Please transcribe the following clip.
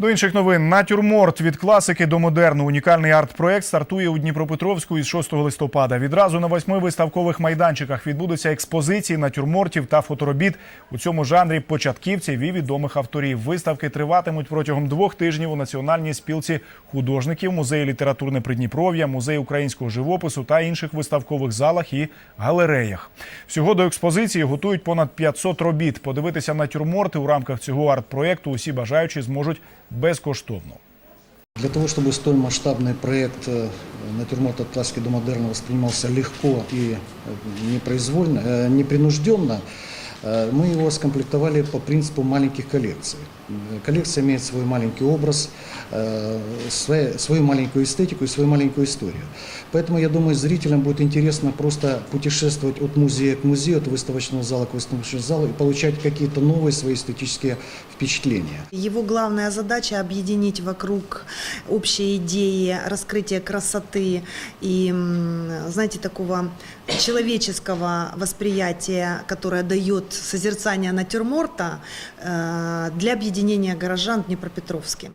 До інших новин натюрморт від класики до модерну. Унікальний арт-проект стартує у Дніпропетровську із 6 листопада. Відразу на восьми виставкових майданчиках відбудуться експозиції натюрмортів та фоторобіт у цьому жанрі початківців і відомих авторів. Виставки триватимуть протягом двох тижнів у національній спілці художників, музеї літературне Придніпров'я, музей українського живопису та інших виставкових залах і галереях. Всього до експозиції готують понад 500 робіт. Подивитися натюрморти у рамках цього арт-проекту усі бажаючі зможуть безкоштовно. Для того, чтобы столь масштабный проект э, «Натюрморт от классики до модерна» воспринимался легко и э, непроизвольно, э, непринужденно, э, мы его скомплектовали по принципу маленьких коллекций. Э, Коллекция имеет свой маленький образ, э, свою маленькую эстетику и свою маленькую историю. Поэтому, я думаю, зрителям будет интересно просто путешествовать от музея к музею, от выставочного зала к выставочному залу и получать какие-то новые свои эстетические впечатления. Его главная задача объединить вокруг общей идеи раскрытия красоты и, знаете, такого человеческого восприятия, которое дает созерцание натюрморта э, для объединения горожан в Днепропетровске.